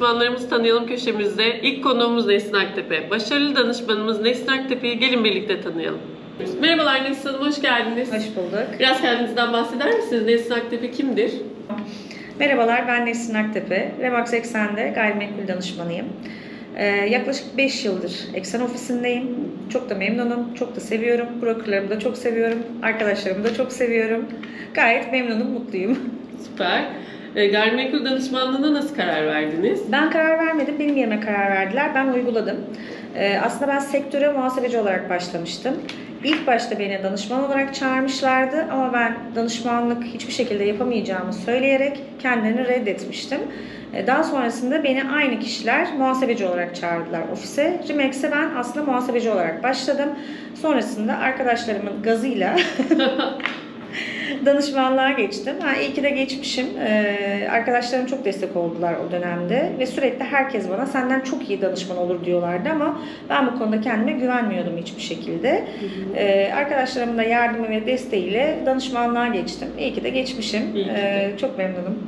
danışmanlarımızı tanıyalım köşemizde. İlk konuğumuz Nesin Aktepe. Başarılı danışmanımız Nesin Aktepe'yi gelin birlikte tanıyalım. Merhabalar Nesin Hanım, hoş geldiniz. Hoş bulduk. Biraz kendinizden bahseder misiniz? Nesin Aktepe kimdir? Merhabalar, ben Nesin Aktepe. Remax Eksen'de gayrimenkul danışmanıyım. Ee, yaklaşık 5 yıldır Eksen ofisindeyim. Çok da memnunum, çok da seviyorum. Brokerlarımı da çok seviyorum, arkadaşlarımı da çok seviyorum. Gayet memnunum, mutluyum. Süper. E, gayrimenkul danışmanlığına nasıl karar verdiniz? Ben karar vermedim, benim yerime karar verdiler. Ben uyguladım. Ee, aslında ben sektöre muhasebeci olarak başlamıştım. İlk başta beni danışman olarak çağırmışlardı ama ben danışmanlık hiçbir şekilde yapamayacağımı söyleyerek kendilerini reddetmiştim. Ee, Daha sonrasında beni aynı kişiler muhasebeci olarak çağırdılar ofise. Remex'e ben aslında muhasebeci olarak başladım. Sonrasında arkadaşlarımın gazıyla danışmanlığa geçtim. Ha, iyi ki de geçmişim. Ee, arkadaşlarım çok destek oldular o dönemde ve sürekli herkes bana senden çok iyi danışman olur diyorlardı ama ben bu konuda kendime güvenmiyordum hiçbir şekilde. Ee, arkadaşlarımın da yardımı ve desteğiyle danışmanlığa geçtim. İyi ki de geçmişim. İyi ki de. Ee, çok memnunum.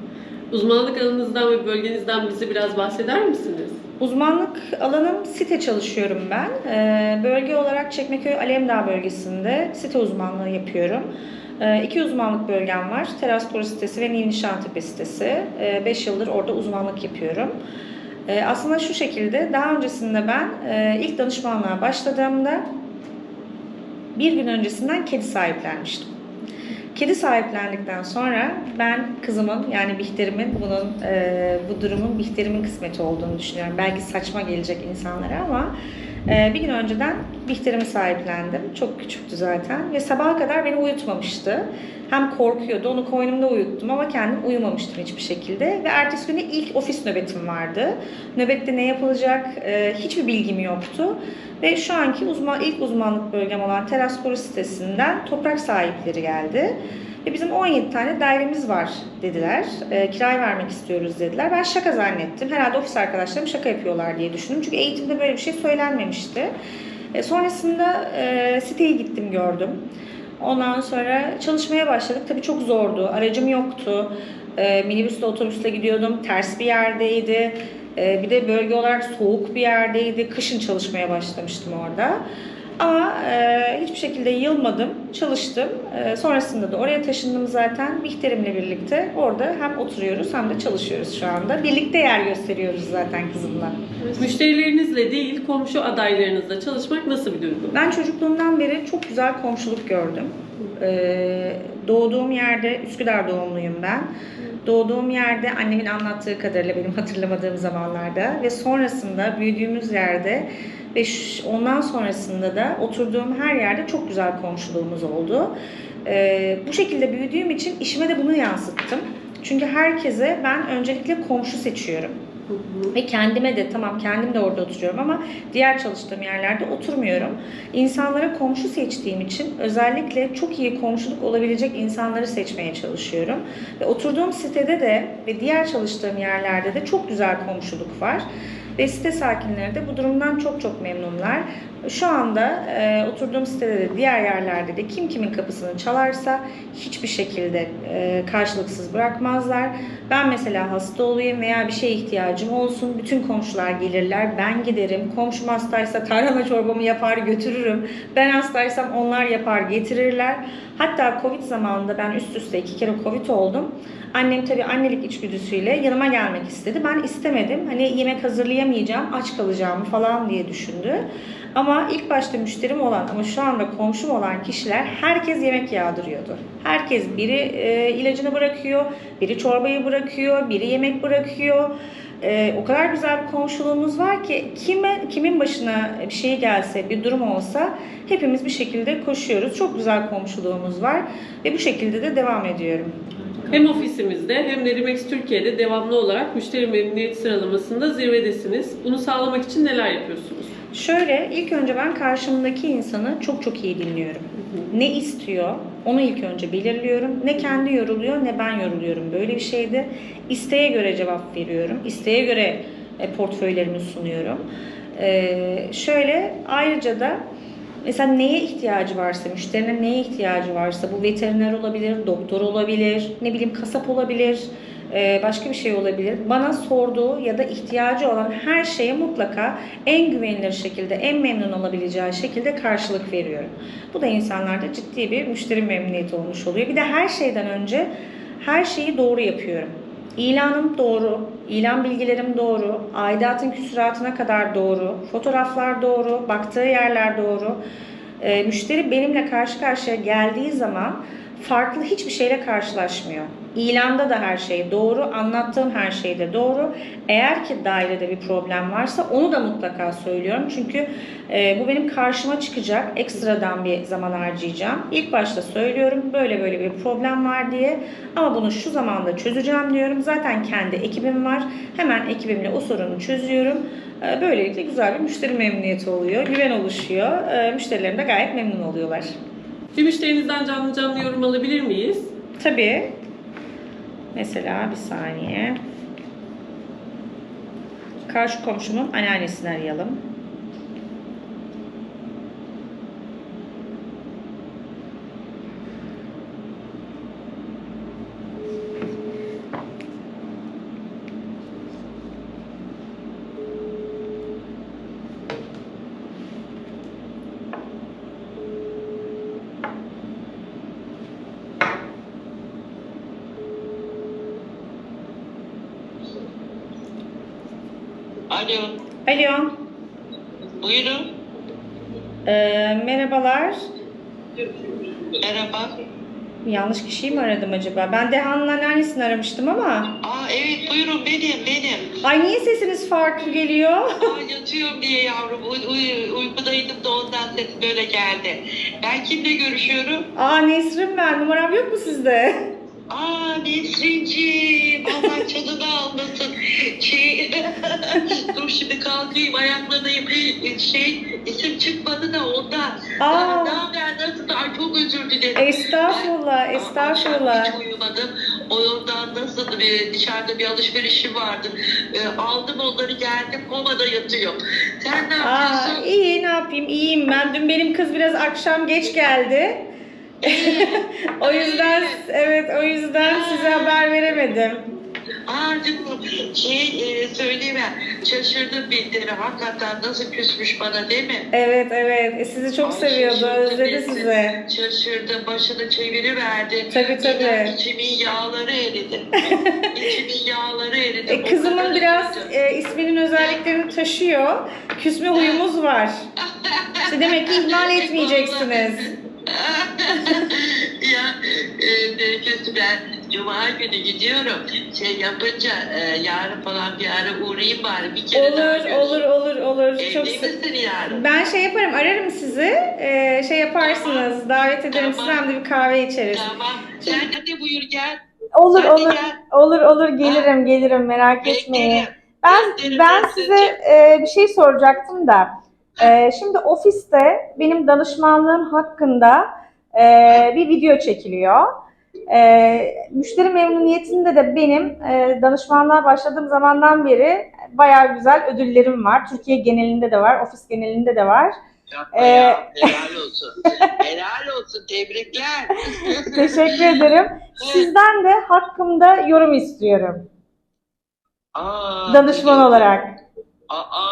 Uzmanlık alanınızdan ve bölgenizden bize biraz bahseder misiniz? Uzmanlık alanım site çalışıyorum ben. Ee, bölge olarak Çekmeköy Alemdağ bölgesinde site uzmanlığı yapıyorum. Ee, iki uzmanlık bölgem var. Teraskuru sitesi ve Nil Nişantepe sitesi. 5 yıldır orada uzmanlık yapıyorum. Ee, aslında şu şekilde daha öncesinde ben e, ilk danışmanlığa başladığımda bir gün öncesinden kedi sahiplenmiştim. Kedi sahiplendikten sonra ben kızımın yani Bihter'imin bunun e, bu durumun Bihter'imin kısmeti olduğunu düşünüyorum. Belki saçma gelecek insanlara ama e, bir gün önceden Bihter'imi sahiplendim. Çok küçüktü zaten ve sabaha kadar beni uyutmamıştı. Hem korkuyordu, onu koynumda uyuttum ama kendim uyumamıştım hiçbir şekilde. Ve ertesi günde ilk ofis nöbetim vardı. Nöbette ne yapılacak e, hiçbir bilgim yoktu. Ve şu anki uzman, ilk uzmanlık bölgem olan Teraskuru sitesinden toprak sahipleri geldi. Ve bizim 17 tane dairemiz var dediler. E, kiraya vermek istiyoruz dediler. Ben şaka zannettim. Herhalde ofis arkadaşlarım şaka yapıyorlar diye düşündüm. Çünkü eğitimde böyle bir şey söylenmemişti. E, sonrasında e, siteye gittim gördüm. Ondan sonra çalışmaya başladık. Tabii çok zordu. Aracım yoktu. E, minibüsle otobüsle gidiyordum. Ters bir yerdeydi. E, bir de bölge olarak soğuk bir yerdeydi. Kışın çalışmaya başlamıştım orada. Ama e, hiçbir şekilde yılmadım, çalıştım. E, sonrasında da oraya taşındım zaten. Bihter'imle birlikte orada hem oturuyoruz hem de çalışıyoruz şu anda. Birlikte yer gösteriyoruz zaten kızımla. Müşterilerinizle değil, komşu adaylarınızla çalışmak nasıl bir duygu? Ben çocukluğumdan beri çok güzel komşuluk gördüm. Ee, doğduğum yerde, Üsküdar doğumluyum ben. Doğduğum yerde annemin anlattığı kadarıyla benim hatırlamadığım zamanlarda ve sonrasında büyüdüğümüz yerde ve ondan sonrasında da oturduğum her yerde çok güzel komşuluğumuz oldu. Ee, bu şekilde büyüdüğüm için işime de bunu yansıttım. Çünkü herkese ben öncelikle komşu seçiyorum. Ve kendime de tamam kendim de orada oturuyorum ama diğer çalıştığım yerlerde oturmuyorum. İnsanlara komşu seçtiğim için özellikle çok iyi komşuluk olabilecek insanları seçmeye çalışıyorum. Ve oturduğum sitede de ve diğer çalıştığım yerlerde de çok güzel komşuluk var. Ve site sakinleri de bu durumdan çok çok memnunlar. Şu anda e, oturduğum sitede de diğer yerlerde de kim kimin kapısını çalarsa hiçbir şekilde e, karşılıksız bırakmazlar. Ben mesela hasta olayım veya bir şeye ihtiyacım olsun. Bütün komşular gelirler. Ben giderim. Komşum hastaysa tarhana çorbamı yapar götürürüm. Ben hastaysam onlar yapar getirirler. Hatta Covid zamanında ben üst üste iki kere Covid oldum. Annem tabii annelik içgüdüsüyle yanıma gelmek istedi. Ben istemedim. Hani yemek hazırlayamayacağım, aç kalacağım falan diye düşündü. Ama ilk başta müşterim olan ama şu anda komşum olan kişiler herkes yemek yağdırıyordu. Herkes biri e, ilacını bırakıyor, biri çorbayı bırakıyor, biri yemek bırakıyor. E, o kadar güzel bir komşuluğumuz var ki kime kimin başına bir şey gelse, bir durum olsa hepimiz bir şekilde koşuyoruz. Çok güzel komşuluğumuz var ve bu şekilde de devam ediyorum. Hem ofisimizde hem de Rimex Türkiye'de devamlı olarak müşteri memnuniyeti sıralamasında zirvedesiniz. Bunu sağlamak için neler yapıyorsunuz? Şöyle ilk önce ben karşımdaki insanı çok çok iyi dinliyorum. Ne istiyor? Onu ilk önce belirliyorum. Ne kendi yoruluyor ne ben yoruluyorum. Böyle bir şeydi. İsteğe göre cevap veriyorum. İsteğe göre e, portföylerimi sunuyorum. Ee, şöyle ayrıca da mesela neye ihtiyacı varsa, müşterinin neye ihtiyacı varsa bu veteriner olabilir, doktor olabilir, ne bileyim kasap olabilir, e, başka bir şey olabilir. Bana sorduğu ya da ihtiyacı olan her şeye mutlaka en güvenilir şekilde, en memnun olabileceği şekilde karşılık veriyorum. Bu da insanlarda ciddi bir müşteri memnuniyeti olmuş oluyor. Bir de her şeyden önce her şeyi doğru yapıyorum. İlanım doğru, ilan bilgilerim doğru, aidatın küsuratına kadar doğru, fotoğraflar doğru, baktığı yerler doğru. Ee, müşteri benimle karşı karşıya geldiği zaman farklı hiçbir şeyle karşılaşmıyor. İlanda da her şey doğru, anlattığım her şey de doğru. Eğer ki dairede bir problem varsa onu da mutlaka söylüyorum. Çünkü e, bu benim karşıma çıkacak, ekstradan bir zaman harcayacağım. İlk başta söylüyorum böyle böyle bir problem var diye ama bunu şu zamanda çözeceğim diyorum. Zaten kendi ekibim var. Hemen ekibimle o sorunu çözüyorum. E, Böylelikle güzel bir müşteri memnuniyeti oluyor, güven oluşuyor. E, Müşterilerim de gayet memnun oluyorlar. Bir müşterinizden canlı canlı yorum alabilir miyiz? Tabii. Mesela bir saniye. Karşı komşumun anneannesini arayalım. Alo, Alo. buyurun. Ee, merhabalar. Merhaba. Yanlış kişiyi mi aradım acaba? Ben Dehan'ın anneannesini aramıştım ama. Aa evet buyurun benim benim. Ay niye sesiniz farklı geliyor? Aa yatıyorum diye yavrum. Uy, uy, uykudaydım da ondan ses böyle geldi. Ben kimle görüşüyorum? Aa Nesrin ben. Numaram yok mu sizde? Aa Nesrin'ciğim. Allah canını almasın. Şey, dur şimdi kalkayım ayaklanayım. Şey isim çıkmadı da ondan. Aa. Ne haber nasıl? Ay çok özür dilerim. Estağfurullah, Ay, estağfurullah. Hiç uyumadım. O yoldan nasıl bir dışarıda bir alışverişim vardı. Ee, aldım onları geldim komada yatıyorum. Sen ne Aa, yapıyorsun? iyi ne yapayım iyiyim ben. Dün benim kız biraz akşam geç geldi. o yüzden evet o yüzden size haber veremedim. Canım şey e, söyleyeyim şaşırdım bildiri. Hakikaten nasıl küsmüş bana değil mi? Evet evet E, sizi çok Ay, seviyordu özledi bizi. sizi. Şaşırdı başını çeviriverdi. Tabii, tabii. İnan içimin yağları eridi. içimin yağları eridi. E, kızımın biraz e, isminin özelliklerini taşıyor. Küsme huyumuz var. İşte demek ki ihmal etmeyeceksiniz. ya e, ben Cuma günü gidiyorum. Şey yapınca e, yarın falan bir ara uğrayayım bari. Bir kere daha Olur göreyim. olur olur olur. Çok Evli se- misin yarın? ben şey yaparım ararım sizi. E, şey yaparsınız. Davet ederim Tamam. sizi hem de bir kahve içeriz. Tamam. Sen de buyur gel. Olur Sen olur. gel. Olur olur gelirim gelirim merak etmeyin. Ben Beklerim ben size e, bir şey soracaktım da. E, şimdi ofiste benim danışmanlığım hakkında e, bir video çekiliyor. E, müşteri memnuniyetinde de benim e, danışmanlığa başladığım zamandan beri bayağı güzel ödüllerim var. Türkiye genelinde de var, ofis genelinde de var. Yapma Ee, ya. Helal olsun. Helal olsun. Tebrikler. Teşekkür ederim. Sizden de hakkımda yorum istiyorum. Aa, Danışman dedi. olarak. Aa.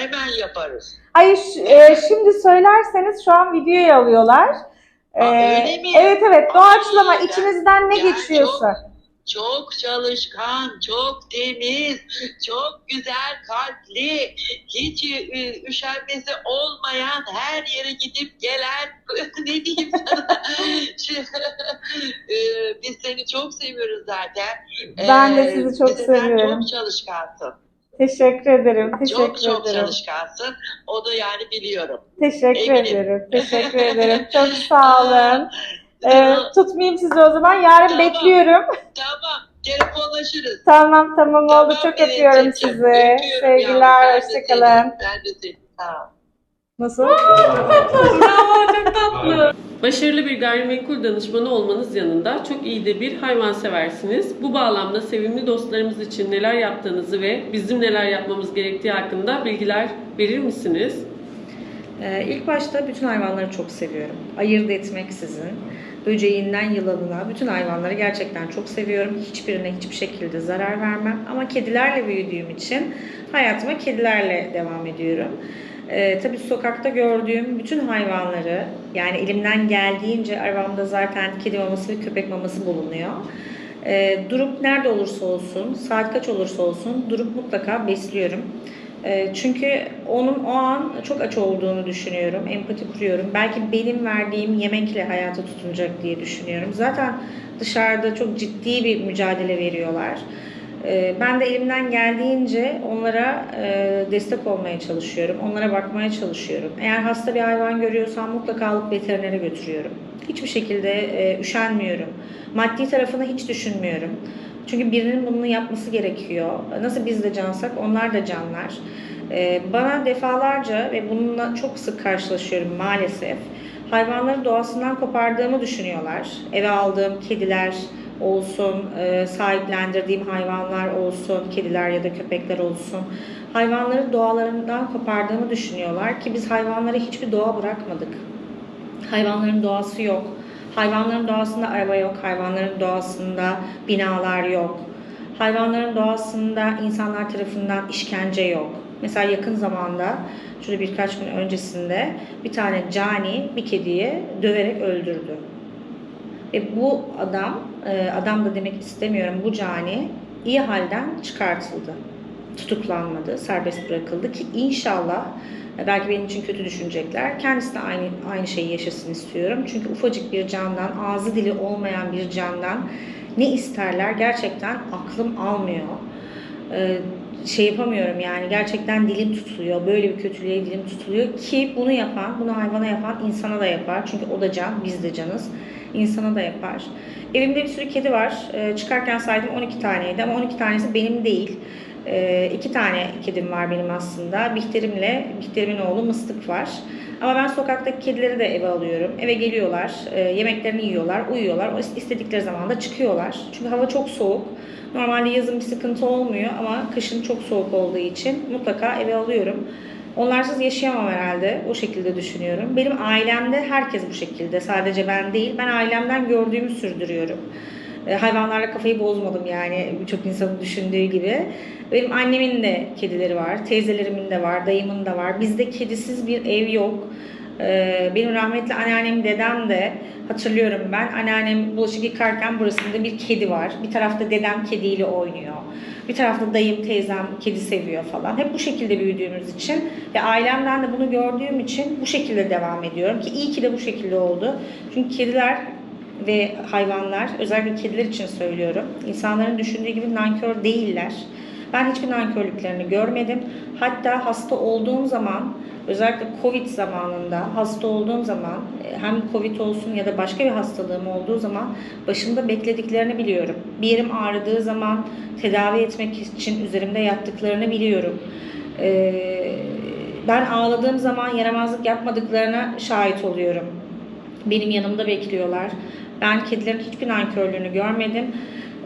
Hemen yaparız. Ş- e, şimdi söylerseniz şu an videoya alıyorlar. E, Aa, öyle mi? Evet evet, doğaçlama ya- içinizden ne ya geçiyorsa. Çok çalışkan, çok temiz, çok güzel kalpli, hiç e, üşenmesi olmayan, her yere gidip gelen, ne diyeyim sana, E, biz seni çok seviyoruz zaten. Ben de E, sizi çok sen seviyorum. çok çalışkansın, Teşekkür ederim, teşekkür çok çok ederim. çalışkansın, o da yani biliyorum. Teşekkür Eminim. ederim, teşekkür ederim. Çok sağ olun. E, Tamam, tutmayayım sizi o zaman, yarın Tamam. bekliyorum. tamam, telefonlaşırız. Tamam tamam oldu, Tamam, çok Melekciğim. öpüyorum sizi. Öpüyorum yavrum, Sevgiler, ben de hoşçakalın. seni, Ben de seni. Tamam. Nasıl? Bravo çok tatlı. Başarılı bir gayrimenkul danışmanı olmanız yanında çok iyi de bir hayvanseversiniz. Bu bağlamda sevimli dostlarımız için neler yaptığınızı ve bizim neler yapmamız gerektiği hakkında bilgiler verir misiniz? Ee, ilk başta bütün hayvanları çok seviyorum. Ayırt etmeksizin. Böceğinden yılanına bütün hayvanları gerçekten çok seviyorum. Hiçbirine hiçbir şekilde zarar vermem. Ama kedilerle büyüdüğüm için hayatıma kedilerle devam ediyorum. Ee, tabii sokakta gördüğüm bütün hayvanları yani elimden geldiğince arabamda zaten kedi maması ve köpek maması bulunuyor. Ee, durup nerede olursa olsun, saat kaç olursa olsun durup mutlaka besliyorum. Ee, Çünkü onun o an çok aç olduğunu düşünüyorum, empati kuruyorum. Belki benim verdiğim yemekle hayata tutunacak diye düşünüyorum. Zaten dışarıda çok ciddi bir mücadele veriyorlar. Ee, Ben de elimden geldiğince onlara e, destek olmaya çalışıyorum, onlara bakmaya çalışıyorum. Eğer hasta bir hayvan görüyorsam mutlaka alıp veterinere götürüyorum. Hiçbir şekilde e, üşenmiyorum. Maddi tarafını hiç düşünmüyorum. Çünkü birinin bunu yapması gerekiyor. Nasıl biz de cansak onlar da canlar. Ee, Bana defalarca ve bununla çok sık karşılaşıyorum maalesef. Hayvanları doğasından kopardığımı düşünüyorlar. Eve aldığım kediler olsun, e, sahiplendirdiğim hayvanlar olsun, kediler ya da köpekler olsun. Hayvanları doğalarından kopardığımı düşünüyorlar ki biz hayvanlara hiçbir doğa bırakmadık. Hayvanların doğası yok. Hayvanların doğasında araba yok. Hayvanların doğasında binalar yok. Hayvanların doğasında insanlar tarafından işkence yok. Mesela yakın zamanda, şurada birkaç gün öncesinde bir tane cani bir kediyi döverek öldürdü. Ve bu adam, e, adam da demek istemiyorum, bu cani iyi halden çıkartıldı. Tutuklanmadı, serbest bırakıldı ki inşallah e, belki benim için kötü düşünecekler. Kendisi de aynı aynı şeyi yaşasın istiyorum. Çünkü ufacık bir candan, ağzı dili olmayan bir candan ne isterler gerçekten aklım almıyor. Ee, şey yapamıyorum yani gerçekten dilim tutuluyor. Böyle bir kötülüğe dilim tutuluyor ki bunu yapan, bunu hayvana yapan insana da yapar. Çünkü o da can, biz de canız. İnsana da yapar. Evimde bir sürü kedi var. Ee, çıkarken saydım 12 taneydi ama 12 tanesi benim değil. Ee, iki tane kedim var benim aslında. Bihter'imle, Bihter'imin oğlu Mıstık var. Ama ben sokaktaki kedileri de eve alıyorum. Eve geliyorlar, e, yemeklerini yiyorlar, uyuyorlar. O istedikleri zaman da çıkıyorlar. Çünkü hava çok soğuk. Normalde yazın bir sıkıntı olmuyor ama kışın çok soğuk olduğu için mutlaka eve alıyorum. Onlarsız yaşayamam herhalde. O şekilde düşünüyorum. Benim ailemde herkes bu şekilde. Sadece ben değil. Ben ailemden gördüğümü sürdürüyorum. E, hayvanlarla kafayı bozmadım yani birçok insanın düşündüğü gibi. Benim annemin de kedileri var, teyzelerimin de var, dayımın da var. Bizde kedisiz bir ev yok. E, Benim rahmetli anneannem, dedem de hatırlıyorum ben. Anneannem bulaşık yıkarken burasında bir kedi var. Bir tarafta dedem kediyle oynuyor. Bir tarafta dayım, teyzem kedi seviyor falan. Hep bu şekilde büyüdüğümüz için ve ailemden de bunu gördüğüm için bu şekilde devam ediyorum ki iyi ki de bu şekilde oldu. Çünkü kediler ve hayvanlar, özellikle kediler için söylüyorum, insanların düşündüğü gibi nankör değiller. Ben hiçbir nankörlüklerini görmedim. Hatta hasta olduğum zaman, özellikle Covid zamanında hasta olduğum zaman, e, hem Covid olsun ya da başka bir hastalığım olduğu zaman başımda beklediklerini biliyorum. Bir yerim ağrıdığı zaman tedavi etmek için üzerimde yattıklarını biliyorum. Ee, ben ağladığım zaman yaramazlık yapmadıklarına şahit oluyorum. Benim yanımda bekliyorlar. Ben kedilerin hiçbir nankörlüğünü görmedim.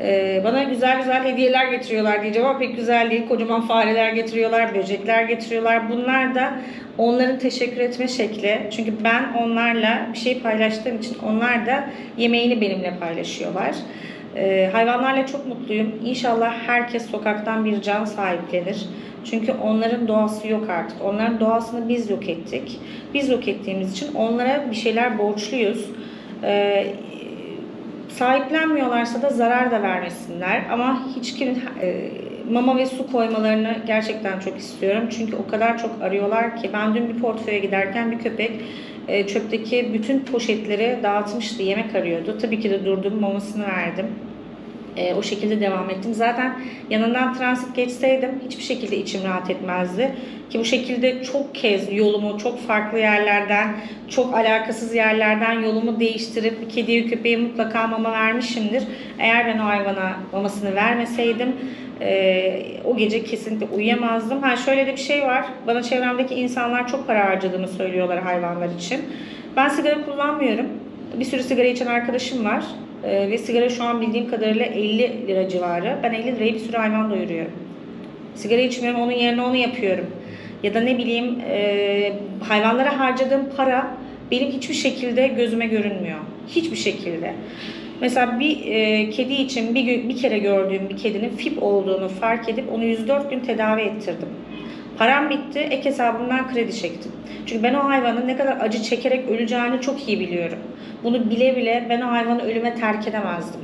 Ee, bana güzel güzel hediyeler getiriyorlar diyeceğim ama pek güzel değil. Kocaman fareler getiriyorlar, böcekler getiriyorlar. Bunlar da onların teşekkür etme şekli. Çünkü ben onlarla bir şey paylaştığım için onlar da yemeğini benimle paylaşıyorlar. Ee, hayvanlarla çok mutluyum. İnşallah herkes sokaktan bir can sahiplenir. Çünkü onların doğası yok artık. Onların doğasını biz yok ettik. Biz yok ettiğimiz için onlara bir şeyler borçluyuz. Ee, sahiplenmiyorlarsa da zarar da vermesinler. Ama hiç kimin e, mama ve su koymalarını gerçekten çok istiyorum. Çünkü o kadar çok arıyorlar ki ben dün bir portföye giderken bir köpek e, çöpteki bütün poşetleri dağıtmıştı, yemek arıyordu. Tabii ki de durdum, mamasını verdim. E, o şekilde devam ettim. Zaten yanından transit geçseydim hiçbir şekilde içim rahat etmezdi. Ki bu şekilde çok kez yolumu çok farklı yerlerden, çok alakasız yerlerden yolumu değiştirip kediye köpeğe mutlaka mama vermişimdir. Eğer ben o hayvana mamasını vermeseydim e, o gece kesinlikle uyuyamazdım. Ha şöyle de bir şey var. Bana çevremdeki insanlar çok para harcadığını söylüyorlar hayvanlar için. Ben sigara kullanmıyorum. Bir sürü sigara içen arkadaşım var. Ee, ve sigara şu an bildiğim kadarıyla 50 lira civarı. Ben 50 liraya bir sürü hayvan doyuruyorum. Sigara içmiyorum, onun yerine onu yapıyorum. ya da ne bileyim e, hayvanlara harcadığım para benim hiçbir şekilde gözüme görünmüyor. Hiçbir şekilde. Mesela bir e, kedi için bir, bir kere gördüğüm bir kedinin FIP olduğunu fark edip onu 104 gün tedavi ettirdim. Param bitti, ek hesabımdan kredi çektim. Çünkü ben o hayvanın ne kadar acı çekerek öleceğini çok iyi biliyorum. Bunu bile bile ben o hayvanı ölüme terk edemezdim.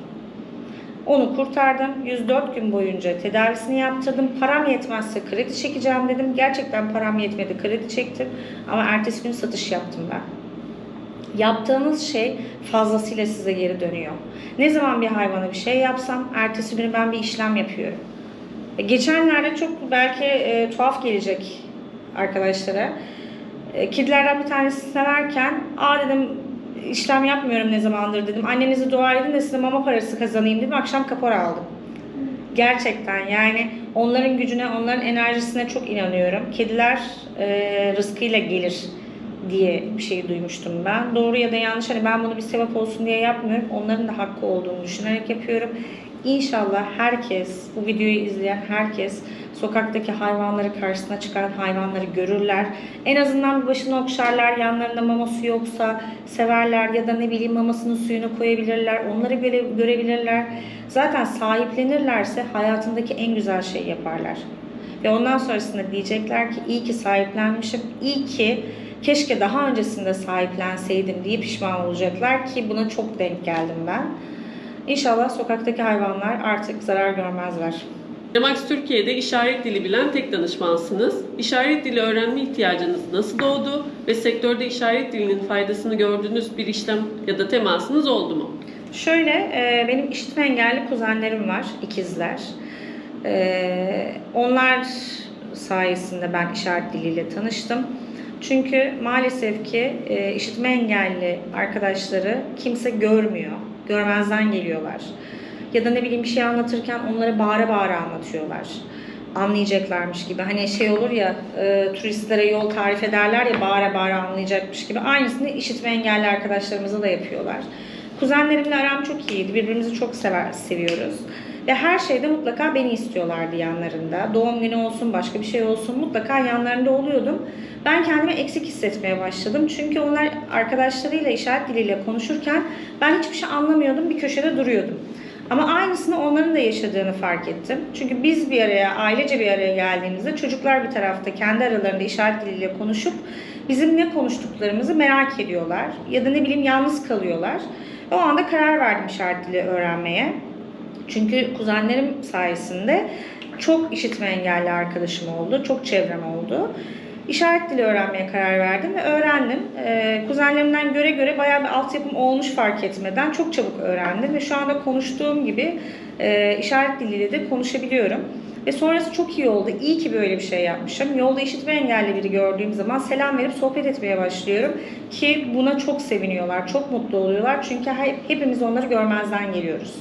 Onu kurtardım. 104 gün boyunca tedavisini yaptırdım. Param yetmezse kredi çekeceğim dedim. Gerçekten param yetmedi. Kredi çektim. Ama ertesi gün satış yaptım ben. Yaptığınız şey fazlasıyla size geri dönüyor. Ne zaman bir hayvana bir şey yapsam ertesi günü ben bir işlem yapıyorum. E, Geçenlerde çok belki e, tuhaf gelecek arkadaşlara. E, kedilerden bir tanesini severken aa dedim işlem yapmıyorum ne zamandır dedim. Annenizi dua edin de size mama parası kazanayım dedim. Akşam kapora aldım. Gerçekten yani onların gücüne, onların enerjisine çok inanıyorum. Kediler e, rızkıyla gelir diye bir şey duymuştum ben. Doğru ya da yanlış hani ben bunu bir sebep olsun diye yapmıyorum. Onların da hakkı olduğunu düşünerek yapıyorum. İnşallah herkes, bu videoyu izleyen herkes sokaktaki hayvanları karşısına çıkaran hayvanları görürler. En azından bir başını okşarlar, yanlarında maması yoksa severler ya da ne bileyim mamasının suyunu koyabilirler, onları göre, görebilirler. Zaten sahiplenirlerse hayatındaki en güzel şeyi yaparlar. Ve ondan sonrasında diyecekler ki iyi ki sahiplenmişim, iyi ki keşke daha öncesinde sahiplenseydim diye pişman olacaklar ki buna çok denk geldim ben. İnşallah sokaktaki hayvanlar artık zarar görmezler. Remax Türkiye'de işaret dili bilen tek danışmansınız. İşaret dili öğrenme ihtiyacınız nasıl doğdu ve sektörde işaret dilinin faydasını gördüğünüz bir işlem ya da temasınız oldu mu? Şöyle, e, benim işitme engelli kuzenlerim var, ikizler. E, onlar sayesinde ben işaret diliyle tanıştım. Çünkü maalesef ki e, işitme engelli arkadaşları kimse görmüyor. Görmezden geliyorlar. Ya da ne bileyim bir şey anlatırken onlara bağıra bağıra anlatıyorlar. Anlayacaklarmış gibi. Hani şey olur ya e, turistlere yol tarif ederler ya bağıra bağıra anlayacakmış gibi. Aynısını işitme engelli arkadaşlarımıza da yapıyorlar. Kuzenlerimle aram çok iyiydi. Birbirimizi çok sever, seviyoruz. Ve her şeyde mutlaka beni istiyorlardı yanlarında. Doğum günü olsun, başka bir şey olsun mutlaka yanlarında oluyordum. Ben kendimi eksik hissetmeye başladım. Çünkü onlar arkadaşlarıyla işaret diliyle konuşurken ben hiçbir şey anlamıyordum. Bir köşede duruyordum. Ama aynısını onların da yaşadığını fark ettim. Çünkü biz bir araya, ailece bir araya geldiğimizde çocuklar bir tarafta kendi aralarında işaret diliyle konuşup bizim ne konuştuklarımızı merak ediyorlar. Ya da ne bileyim yalnız kalıyorlar. O anda karar verdim işaret dili öğrenmeye. Çünkü kuzenlerim sayesinde çok işitme engelli arkadaşım oldu, çok çevrem oldu. İşaret dili öğrenmeye karar verdim ve öğrendim. Ee, kuzenlerimden göre göre bayağı bir altyapım olmuş fark etmeden çok çabuk öğrendim ve şu anda konuştuğum gibi e, işaret diliyle de konuşabiliyorum. Ve sonrası çok iyi oldu. İyi ki böyle bir şey yapmışım. Yolda işitme engelli biri gördüğüm zaman selam verip sohbet etmeye başlıyorum. Ki buna çok seviniyorlar, çok mutlu oluyorlar. Çünkü hep- hepimiz onları görmezden geliyoruz.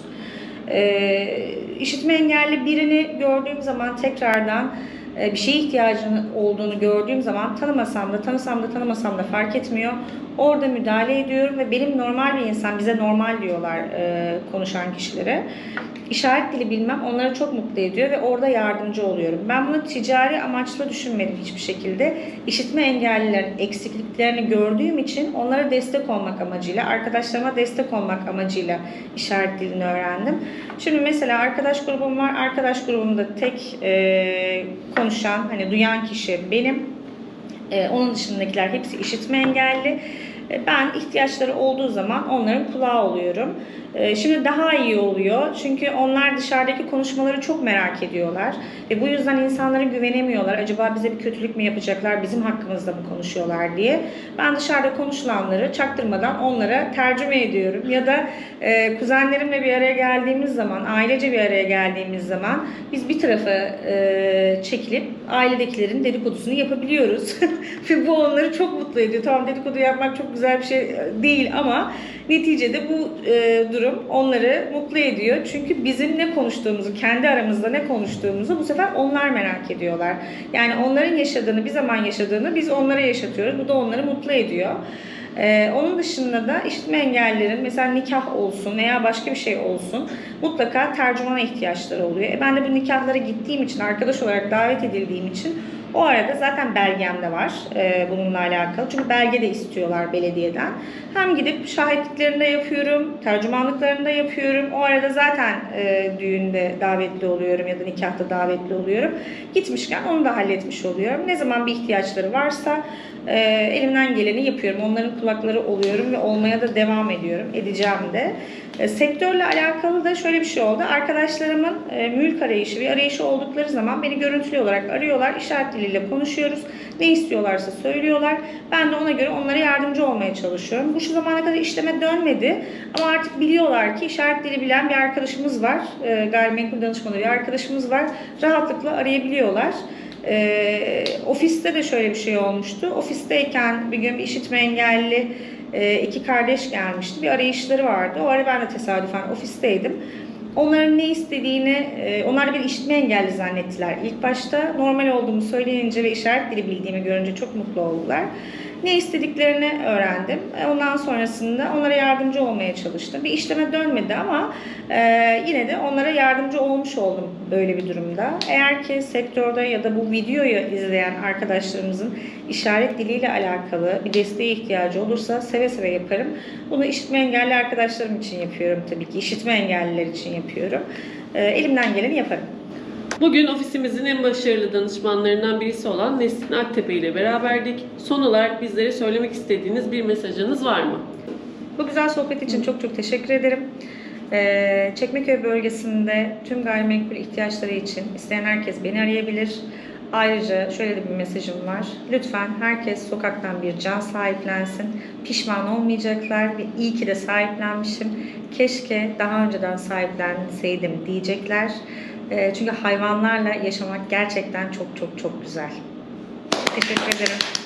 Ee, işitme engelli birini gördüğüm zaman tekrardan e, bir şeye ihtiyacının olduğunu gördüğüm zaman tanımasam da tanısam da tanımasam da fark etmiyor. Orada müdahale ediyorum ve benim normal bir insan, bize normal diyorlar e, konuşan kişilere. İşaret dili bilmem onları çok mutlu ediyor ve orada yardımcı oluyorum. Ben bunu ticari amaçla düşünmedim hiçbir şekilde. İşitme engellilerin eksikliklerini gördüğüm için onlara destek olmak amacıyla, arkadaşlarıma destek olmak amacıyla işaret dilini öğrendim. Şimdi mesela arkadaş grubum var. Arkadaş grubumda tek e, konuşan, hani duyan kişi benim. E, onun dışındakiler hepsi işitme engelli. E, Ben ihtiyaçları olduğu zaman onların kulağı oluyorum. E, Şimdi daha iyi oluyor. Çünkü onlar dışarıdaki konuşmaları çok merak ediyorlar. Ve bu yüzden insanlara güvenemiyorlar. Acaba bize bir kötülük mü yapacaklar, bizim hakkımızda mı konuşuyorlar diye. Ben dışarıda konuşulanları çaktırmadan onlara tercüme ediyorum. Ya da e, kuzenlerimle bir araya geldiğimiz zaman, ailece bir araya geldiğimiz zaman biz bir tarafa e, çekilip ailedekilerin dedikodusunu yapabiliyoruz. Ve bu onları çok mutlu ediyor. Tamam dedikodu yapmak çok güzel bir şey değil ama neticede bu e, durum onları mutlu ediyor. Çünkü bizim ne konuştuğumuzu, kendi aramızda ne konuştuğumuzu bu sefer onlar merak ediyorlar. Yani onların yaşadığını, bir zaman yaşadığını biz onlara yaşatıyoruz. Bu da onları mutlu ediyor. Ee, onun dışında da işitme engellilerin mesela nikah olsun veya başka bir şey olsun mutlaka tercümana ihtiyaçları oluyor. E ben de bu nikahlara gittiğim için, arkadaş olarak davet edildiğim için O arada zaten belgem de var e, bununla alakalı. Çünkü belge de istiyorlar belediyeden. Hem gidip şahitliklerini de yapıyorum, tercümanlıklarını da yapıyorum. O arada zaten e, düğünde davetli oluyorum ya da nikahta davetli oluyorum. Gitmişken onu da halletmiş oluyorum. Ne zaman bir ihtiyaçları varsa e, elimden geleni yapıyorum. Onların kulakları oluyorum ve olmaya da devam ediyorum. Edeceğim de. E, sektörle alakalı da şöyle bir şey oldu. Arkadaşlarımın e, mülk arayışı ve arayışı oldukları zaman beni görüntülü olarak arıyorlar. İşaret diliyle konuşuyoruz. Ne istiyorlarsa söylüyorlar. Ben de ona göre onlara yardımcı olmaya çalışıyorum. Bu şu zamana kadar işleme dönmedi. Ama artık biliyorlar ki işaret dili bilen bir arkadaşımız var. E, gayrimenkul danışmanı bir arkadaşımız var. Rahatlıkla arayabiliyorlar. E, ofiste de şöyle bir şey olmuştu. Ofisteyken bir gün işitme engelli e, iki kardeş gelmişti. Bir arayışları vardı. O ara ben de tesadüfen ofisteydim. Onların ne istediğini, e, onlar da bir işitme engelli zannettiler. İlk başta normal olduğumu söyleyince ve işaret dili bildiğimi görünce çok mutlu oldular. Ne istediklerini öğrendim. E, Ondan sonrasında onlara yardımcı olmaya çalıştım. Bir işleme dönmedi ama e, yine de onlara yardımcı olmuş oldum böyle bir durumda. Eğer ki sektörde ya da bu videoyu izleyen arkadaşlarımızın işaret diliyle alakalı bir desteğe ihtiyacı olursa seve seve yaparım. Bunu işitme engelli arkadaşlarım için yapıyorum tabii ki. İşitme engelliler için yapıyorum. E, elimden geleni yaparım. Bugün ofisimizin en başarılı danışmanlarından birisi olan Nesrin Aktepe ile beraberdik. Son olarak bizlere söylemek istediğiniz bir mesajınız var mı? Bu güzel sohbet için çok çok teşekkür ederim. Ee, Çekmeköy bölgesinde tüm gayrimenkul ihtiyaçları için isteyen herkes beni arayabilir. Ayrıca şöyle de bir mesajım var. Lütfen herkes sokaktan bir can sahiplensin. Pişman olmayacaklar ve iyi ki de sahiplenmişim. Keşke daha önceden sahiplenseydim diyecekler. Ee, çünkü hayvanlarla yaşamak gerçekten çok çok çok güzel. Teşekkür ederim.